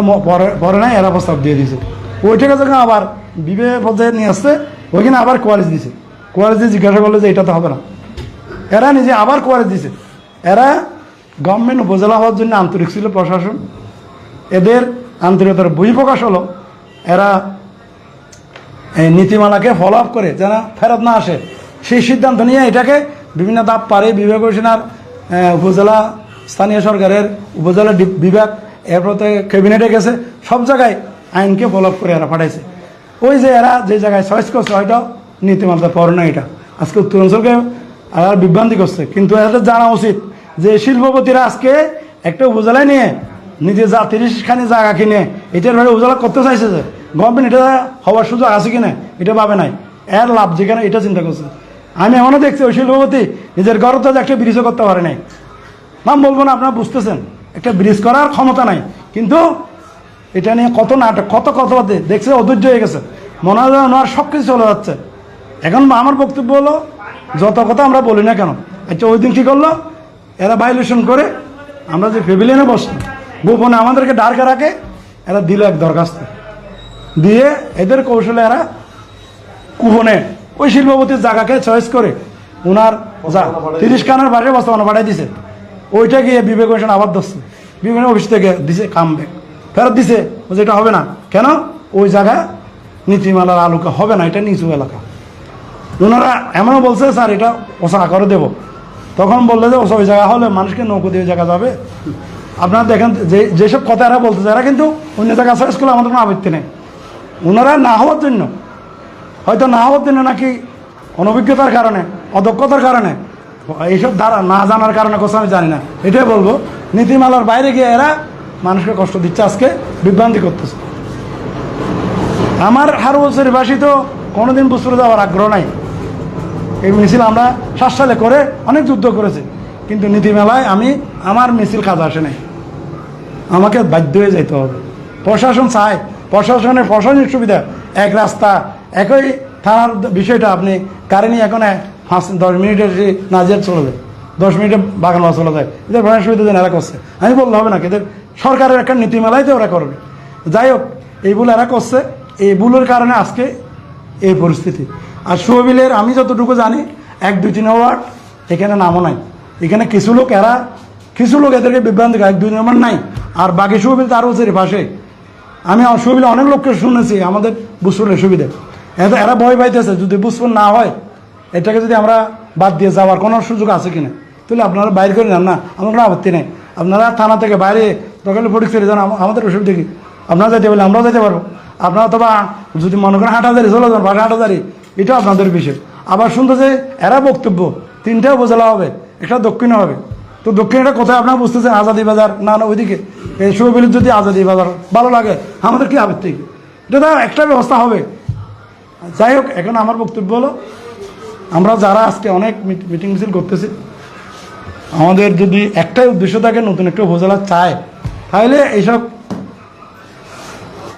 ম- পরে নাই এরা প্রস্তাব দিয়ে দিয়েছে ওইটাকে যখন আবার বিবে পর্যায়ে নিয়ে আসছে ওইখানে আবার কোয়ালিজ দিছে। কোয়ালিজ দিয়ে জিজ্ঞাসা করল যে এটা তো হবে না। এরা নিজে আবার কোয়ালিজ দিছে। এরা গভর্নমেন্ট উপজেলা হওয়ার জন্য আন্তরিক ছিল প্রশাসন। এদের আন্তরিকতার বহিঃপ্রকাশ হলো। এরা এই নীতিমালাকে ফলো আপ করে যেন ফেরত না আসে। সেই সিদ্ধান্ত নিয়ে এটাকে বিভিন্ন দাপ পারে বিভাগ আহ, উপজেলা স্থানীয় সরকারের উপজেলা বিভাগ এরপর তো ক্যাবিনেটে গেছে, সব জায়গায় আইনকে আপ করে এরা পাঠাইছে। ওই যে এরা যে জায়গায় চয়েস করছে হয়তো নীতিমালা পড়ে না এটা। আজকে উত্তরাঞ্চলকে আর বিভ্রান্তি করছে। কিন্তু এদের জানা উচিত যে শিল্পপতিরা আজকে একটা উপজেলায় নিয়ে নিজে যা তিরিশ খানি জায়গা কিনে, এটার ভাবে উজালা করতে চাইছে যে গভর্নমেন্ট এটা হওয়ার সুযোগ আছে কিনা, এটা ভাবে নাই। এর লাভ যেখানে এটা চিন্তা করছে। আমি এমনও দেখছি ওই শিল্পপতি নিজের গর্ত একটা ব্রিজও করতে পারে নাই। নাম বলব না, আপনারা বুঝতেছেন। একটা ব্রিজ করার ক্ষমতা নাই। কিন্তু এটা নিয়ে কত নাটক, কত কথা দেখছে অধৈর্য হয়ে গেছে। মনে হয় ওনার সব কিছু চলে যাচ্ছে। এখন আমার বক্তব্য হলো, যত কথা আমরা বলি না কেন আচ্ছা ওই দিন কী করল? এরা ভাইলেশন করে আমরা যে ফেবিলিয়নে বসছি গোপনে আমাদেরকে ডার্কে রাখে, এরা দিল এক দরখাস্ত। দিয়ে এদের কৌশলে এরা কুপনে ওই শিল্পপতির জায়গাকে চয়েস করে ওনার তিরিশ খানের বাইরে বাস্তবায়ন পাঠাই দিছে ওইটা গিয়ে বিবেক কমিশন আবার ধরছে। বিভিন্ন অফিস থেকে দিছে কাম ব্যাক ফেরত দিছে এটা হবে না। কেন? ওই জায়গা নীতিমালার আলোকে হবে না, এটা নিচু এলাকা। ওনারা এমনও বলছে, স্যার, এটা ওসা করে দেব। তখন বললে যে, ওসা ওই জায়গা হলে মানুষকে নৌকো দিয়ে জায়গা যাবে। আপনারা দেখেন, যে, যেসব কথা এরা বলতেছে, এরা কিন্তু অন্য জায়গায় সার্চ করলে আমাদের কোনো আপত্তি নেই। ওনারা না হওয়ার জন্য, হয়তো না হওয়ার জন্য নাকি অনভিজ্ঞতার কারণে, অদক্ষতার কারণে এইসব দ্বারা না জানার কারণে কথা আমি জানি না। এটাই বলব, নীতিমালার বাইরে গিয়ে এরা মানুষকে কষ্ট দিচ্ছে, আজকে বিভ্রান্তি করতেছে। আমার হার বছর বাসী তো কোনোদিন বুঝতে যাওয়ার আগ্রহ নাই। এই মিছিল আমরা সাত সালে করে অনেক যুদ্ধ করেছি, কিন্তু নীতিমেলায় আমি, আমার মিছিল কাজ আসে নাই। আমাকে বাধ্য হয়ে যেতে হবে। প্রশাসন চায়, প্রশাসনের প্রশাসনিক সুবিধা, এক রাস্তা, একই থানার বিষয়টা আপনি কারেন্ট এখন পাঁচ দশ মিনিটের যে চলে যায়। দশ মিনিটে বাগান চলে যায়। এদের ভ্রমণ সুবিধা যেন এরা করছে। আমি বললে হবে না এদের সরকারের একটা নীতিমেলায় তো ওরা করবে। যাই হোক, এই এরা করছে। এই ভুলের কারণে আজকে এই পরিস্থিতি। আর সোহবিলের, আমি যতটুকু জানি, এক, দুই, তিন ওয়ার্ড, এখানে নামও নাই। এখানে কিছু লোক, এরা, কিছু লোক এদেরকে বিভ্রান্তি এক, দুই নম্বর নাই। আর বাকি সোহবিল তার হচ্ছে পাশে। আমি সোহবিলে অনেক লোককে শুনেছি, আমাদের বুসপুরের সুবিধা। এরা ভয় পাইতেছে, যদি বুসপুর না হয় এটাকে যদি আমরা বাদ দিয়ে যাওয়ার কোনো সুযোগ আছে কিনা? তাহলে আপনারা বাইরে করে নেন না আমার কোনো আপত্তি নেই। আপনারা থানা থেকে বাইরে দোকানে ফটিক ছেড়ে যান আমাদের অসুবিধা কি? আপনারা যেতে বলে আমরাও যেতে পারব। আপনারা অথবা যদি মনে করেন হাটাজারি চলে যান বাসা হাটাজারি এটাও আপনাদের বিষয়। আবার শুনতে যে এরা বক্তব্য, তিনটা উপজেলা হবে, একটা দক্ষিণে হবে। তো দক্ষিণটা কোথায় আপনারা বুঝতেছেন? আজাদি বাজার, না না, ওইদিকে। এই শুভবিলির যদি আজাদি বাজার ভালো লাগে, আমাদের কি আপত্তি? এটা একটা ব্যবস্থা হবে। যাই হোক, এখন আমার বক্তব্য হলো আমরা যারা আজকে অনেক মিটিং মিছিল করতেছি, আমাদের যদি একটাই উদ্দেশ্য থাকে নতুন একটা উপজেলা চায়, তাহলে এইসব